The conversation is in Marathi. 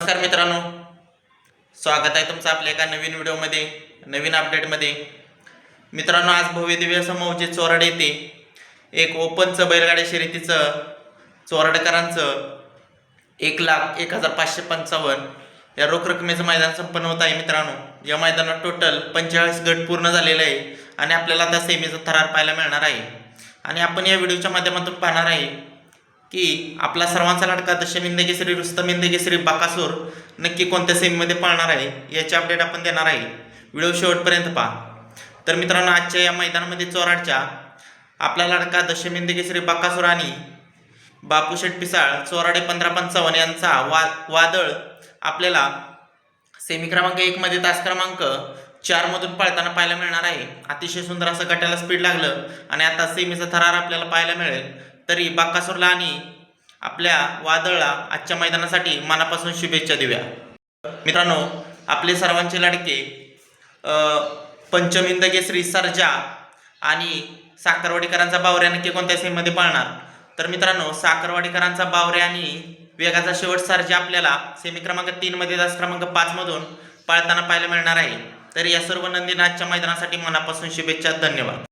नमस्कार मित्रांनो. स्वागत आहे तुमचं आपल्या एका नवीन व्हिडिओमध्ये नवीन अपडेटमध्ये. मित्रांनो आज भव्य दिव्य असं मौजे चोराड येथे एक ओपनचं बैलगाडी शर्यतीचं चोराडकरांचं एक लाख एक हजार पाचशे पंचावन्न. या रोख रकमेचं मैदान संपन्न होत आहे मित्रांनो. या मैदानात टोटल पंचेचाळीस गट पूर्ण झालेलं आहे आणि आपल्याला आता सेमीचा थरार पाहायला मिळणार आहे. आणि आपण या व्हिडिओच्या माध्यमातून पाहणार आहे की आपला सर्वांचा लाडका दशमिंद श्री रुस्तम इंद बाकासूर नक्की कोणत्या सेमीमध्ये पाळणार आहे याचे अपडेट आपण देणार आहे. व्हिडिओ शेवटपर्यंत पहा. तर मित्रांनो आजच्या या मैदानामध्ये चोराडच्या आपला लाडका दशमिंद श्री बाकासूर आणि बापूशेठ पिसाळ चोराडे पंधरा पंचावन्न यांचा वा वादळ आपल्याला सेमी क्रमांक एकमध्ये तास क्रमांक चारमधून पाळताना पाहायला मिळणार आहे. अतिशय सुंदर असं गटाला स्पीड लागलं आणि आता सेमीचा थरार आपल्याला पाहायला मिळेल. तरी बाकासूरला आणि आपल्या वादळला आजच्या मैदानासाठी मनापासून शुभेच्छा देऊया. मित्रांनो आपले सर्वांचे लाडके अ, पंचमिंद केसरी सर्जा आणि साखरवाडीकरांचा बावऱ्या नक्की कोणत्या सेममध्ये पाळणार? तर मित्रांनो साखरवाडीकरांचा बावऱ्या आणि वेगाचा शेवट सर्जा आपल्याला सेमी क्रमांक तीनमध्ये तास क्रमांक पाचमधून पाळताना पाहायला मिळणार आहे. तर या सर्व नंदीनं आजच्या मैदानासाठी मनापासून शुभेच्छा धन्यवाद.